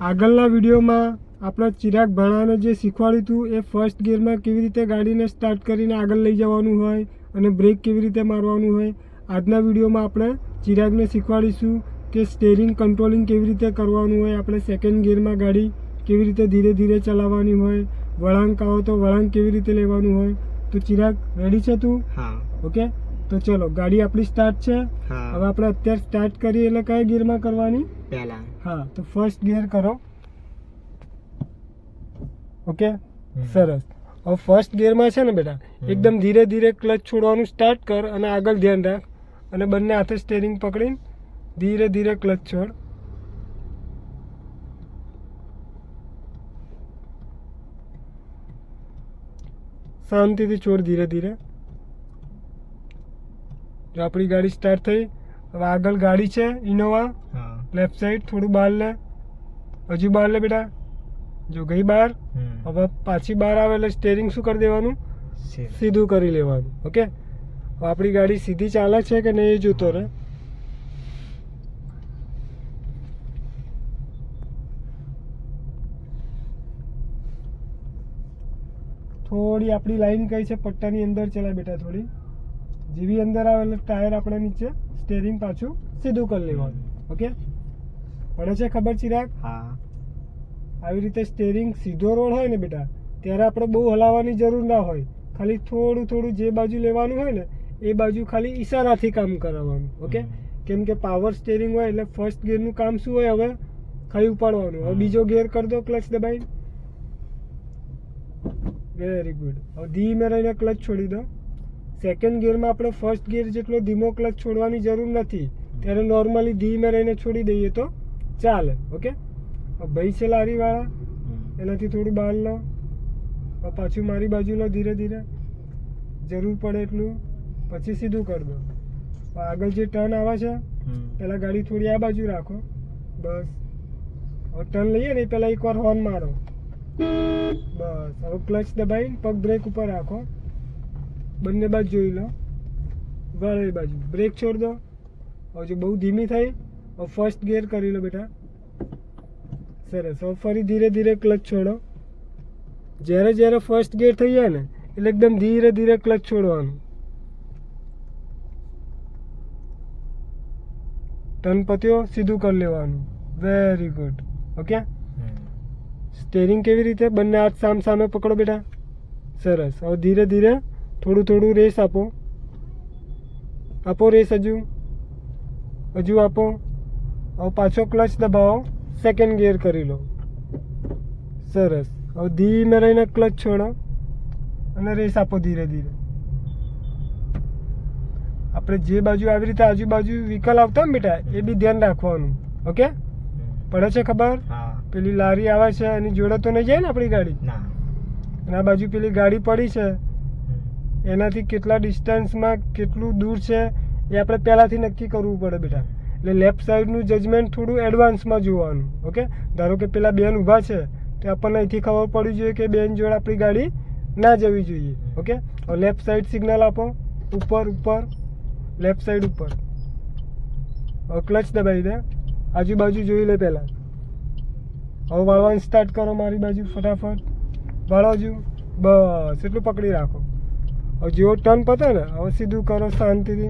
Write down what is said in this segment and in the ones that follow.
આગળના વિડીયોમાં આપણા ચિરાગ ભણાને જે શીખવાડ્યું હતું એ ફર્સ્ટ ગિયરમાં કેવી રીતે ગાડીને સ્ટાર્ટ કરીને આગળ લઈ જવાનું હોય અને બ્રેક કેવી રીતે મારવાનું હોય આજના વિડીયોમાં આપણે ચિરાગને શીખવાડીશું કે સ્ટેરિંગ કંટ્રોલિંગ કેવી રીતે કરવાનું હોય આપણે સેકન્ડ ગિયરમાં ગાડી કેવી રીતે ધીરે ધીરે ચલાવવાની હોય વળાંક આવો તો વળાંક કેવી રીતે લેવાનું હોય. તો ચિરાગ રેડી છે તું? હા. ઓકે તો ચલો ગાડી આપણી સ્ટાર્ટ છે. હવે આપણે અત્યારે સ્ટાર્ટ કરીએ એટલે કયા ગિયરમાં કરવાની? પહેલા. હા તો ફર્સ્ટ ગિયર કરો. ઓકે? સરસ. હવે ફર્સ્ટ ગિયરમાં છે ને બેટા એકદમ ધીરે ધીરે ક્લચ છોડવાનું સ્ટાર્ટ કર અને આગળ ધ્યાન રાખ. અને બંને હાથે સ્ટેરિંગ પકડીને ધીરે ધીરે ક્લચ છોડ. શાંતિથી છોડ ધીરે ધીરે. જો આપણી ગાડી સ્ટાર્ટ થઈ હવે આગળ ગાડી છે ઇનોવા હા. લેફ્ટ સાઈડ થોડું બહાર લે. હજુ બહાર લે બેટા. જો ગઈ બહાર. હવે પાછી બહાર આવે એટલે સ્ટેરિંગ શું કરી દેવાનું? સીધું. કરી લેવાનું ઓકે આપણી ગાડી સીધી ચાલે છે કે નહીં એ જોતો રહે. થોડી આપણી લાઈન કઈ છે પટ્ટાની અંદર ચલાય બેટા થોડી. જેવી અંદર આવે એટલે ટાયર આપણે નીચે સ્ટેરિંગ પાછું સીધું કરી લેવાનું ઓકે? પડે છે ખબર ચિરાગ? હા. આવી રીતે સ્ટેરિંગ સીધો રોડ હોય ને બેટા ત્યારે આપણે બહુ હલાવવાની જરૂર ના હોય. ખાલી થોડું થોડું જે બાજુ લેવાનું હોય ને એ બાજુ ખાલી ઈશારાથી કામ કરાવવાનું ઓકે? કેમ કે પાવર સ્ટેરિંગ હોય એટલે ફર્સ્ટ ગિયરનું કામ શું હોય હવે? ખાલી ઉપાડવાનું. હવે બીજો ગિયર કરી દો ક્લચ દબાઈ વેરી ગુડ હવે ધીમે રહીને ક્લચ છોડી દો. સેકન્ડ ગિયરમાં આપણે ફર્સ્ટ ગિયર જેટલો ધીમો ક્લચ છોડવાની જરૂર નથી ત્યારે નોર્મલી ધીમે રહીને છોડી દઈએ તો ચાલે ઓકે ભાઈ છે લારીવાળા. એનાથી થોડું બહાર લો પાછું મારી બાજુ લો ધીરે ધીરે. જરૂર પડે એટલું પછી સીધું કરી દો. આગળ જે ટર્ન આવે છે. પહેલાં ગાડી થોડી આ બાજુ રાખો. બસ. હવે ટર્ન લઈએ ને એ પહેલાં એકવાર હોર્ન મારો. બસ. હવે ક્લચ દબાવીને પગ બ્રેક ઉપર રાખો. બંને બાજુ જોઈ લો. વાળેલી બાજુ. બ્રેક છોડ દો. હવે જો બહુ ધીમી થઈ હવે ફર્સ્ટ ગિયર કરી લો બેટા. સરસ. હવે ફરી ધીરે ધીરે ક્લચ છોડો. જ્યારે જ્યારે ફર્સ્ટ ગિયર થઈ જાય ને એટલે એકદમ ધીરે ધીરે ક્લચ છોડવાનું. ટર્ન પત્યો સીધું કરી લેવાનું. વેરી ગુડ ઓકે સ્ટેરિંગ કેવી રીતે? બંને હાથ સામ સામે પકડો બેટા. સરસ. હવે ધીરે ધીરે થોડું થોડું રેસ આપો. આપો રેસ હજુ. હજુ આપો. હવે પાછો ક્લચ દબાવો. સેકન્ડ ગિયર કરી લો. સરસ. હવે ધીમે રહીને ક્લચ છોડો. અને રેસ આપો ધીરે ધીરે. આપણે જે બાજુ આવી રીતે આજુબાજુ વ્હીકલ આવતા ને બેટા એ બી ધ્યાન રાખવાનું. ઓકે પડે છે ખબર? પેલી લારી આવે છે એની જોડે તો નહીં જાય ને આપણી ગાડી? અને આ બાજુ પેલી ગાડી પડી છે. એનાથી કેટલા ડિસ્ટન્સમાં કેટલું દૂર છે, એ આપણે પહેલાંથી નક્કી કરવું પડે બેટા. એટલે લેફ્ટ સાઈડનું જજમેન્ટ થોડું એડવાન્સમાં જોવાનું ઓકે ધારો કે પેલા બેન ઊભા છે, તો આપણને અહીંથી ખબર પડવી જોઈએ કે બેન જોડે આપણી ગાડી ના જવી જોઈએ ઓકે લેફ્ટ સાઈડ સિગ્નલ આપો, ઉપર ઉપર લેફ્ટ સાઈડ ઉપર. ક્લચ દબાવી દે. આજુબાજુ જોઈ લે પહેલાં. હવે વાળવાનું સ્ટાર્ટ કરો મારી બાજુ, ફટાફટ. વાળવજો. બસ, એટલું પકડી રાખો. હવે જેવો ટર્ન પતે ને? હવે સીધું કરો શાંતિથી.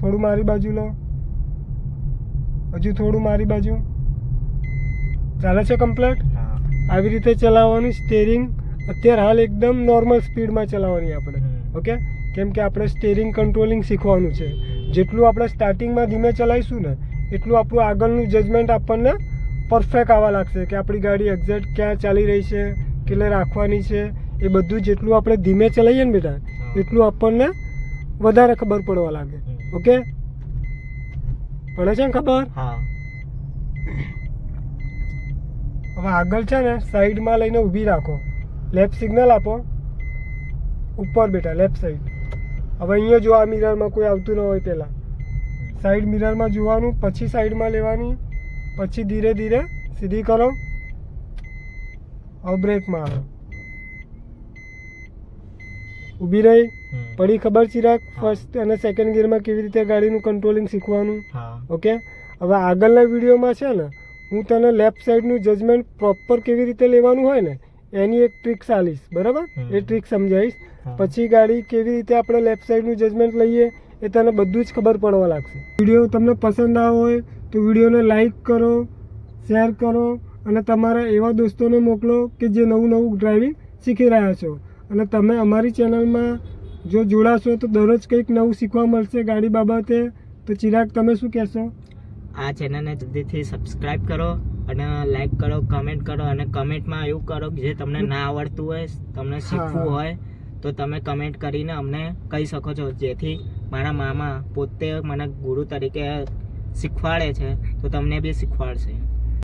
થોડું મારી બાજુ લો. હજુ થોડું મારી બાજુ. ચાલે છે કમ્પ્લેટ આવી રીતે ચલાવવાનું સ્ટેરિંગ અત્યારે હાલ એકદમ નોર્મલ સ્પીડમાં ચલાવવાની આપણે. ઓકે? કેમ કે આપણે સ્ટેરિંગ કંટ્રોલિંગ શીખવાનું છે. જેટલું આપણે સ્ટાર્ટિંગમાં ધીમે ચલાવીશું ને એટલું આપણું આગળનું જજમેન્ટ આપણને પરફેક્ટ આવવા લાગશે કે આપણી ગાડી એક્ઝેક્ટ ક્યાં ચાલી રહી છે કેટલે રાખવાની છે એ બધું જેટલું આપણે ધીમે ચલાવીએ ને બેટા એટલું આપણને વધારે ખબર પડવા લાગે. ઓકે? પડે છે ને ખબર? હા. હવે આગળ છે ને સાઈડમાં લઈને ઊભી રાખો. લેફ્ટ સિગ્નલ આપો. ઉપર બેટા લેફ્ટ સાઈડ હવે અહીંયા જો આ મિરરમાં કોઈ આવતું ન હોય પહેલાં. સાઈડ મિરરમાં જોવાનું પછી સાઈડમાં લેવાની પછી ધીરે ધીરે સીધી કરો. હવે બ્રેકમાં આવે. ઊભી રહી પડી ખબર ચિરાગ. ફર્સ્ટ અને સેકન્ડ ગિયરમાં કેવી રીતે ગાડીનું કંટ્રોલિંગ શીખવાનું. ઓકે હવે આગળના વિડીયોમાં છે ને હું તને લેફ્ટ સાઈડનું જજમેન્ટ પ્રોપર કેવી રીતે લેવાનું હોય ને એની એક ટ્રીક ચાલીશ બરાબર? એ ટ્રીક સમજાવીશ. પછી ગાડી કેવી રીતે આપણે લેફ્ટ સાઈડનું જજમેન્ટ લઈએ એ તને બધું જ ખબર પડવા લાગશે. વીડિયો તમને પસંદ આવ્યો હોય તો વિડીયોને લાઈક કરો શેર કરો અને તમારા એવા દોસ્તોને મોકલો કે જે નવું નવું ડ્રાઇવિંગ શીખી રહ્યા છો. અને તમે અમારી ચેનલમાં જો જોડાશો તો દરરોજ કંઈક નવું શીખવા મળશે ગાડી બાબતે. તો ચિરાગ તમે શું કહેશો? આ ચેનલને જલ્દીથી સબસ્ક્રાઇબ કરો અને લાઈક કરો કમેન્ટ કરો અને કમેન્ટમાં એવું કરો કે જે તમને ના આવડતું હોય તમને શીખવું હોય તો તમે કમેન્ટ કરીને અમને કહી શકો છો. જેથી મારા મામા પોતે મને ગુરુ તરીકે શીખવાડે છે તો તમને બી શીખવાડશે.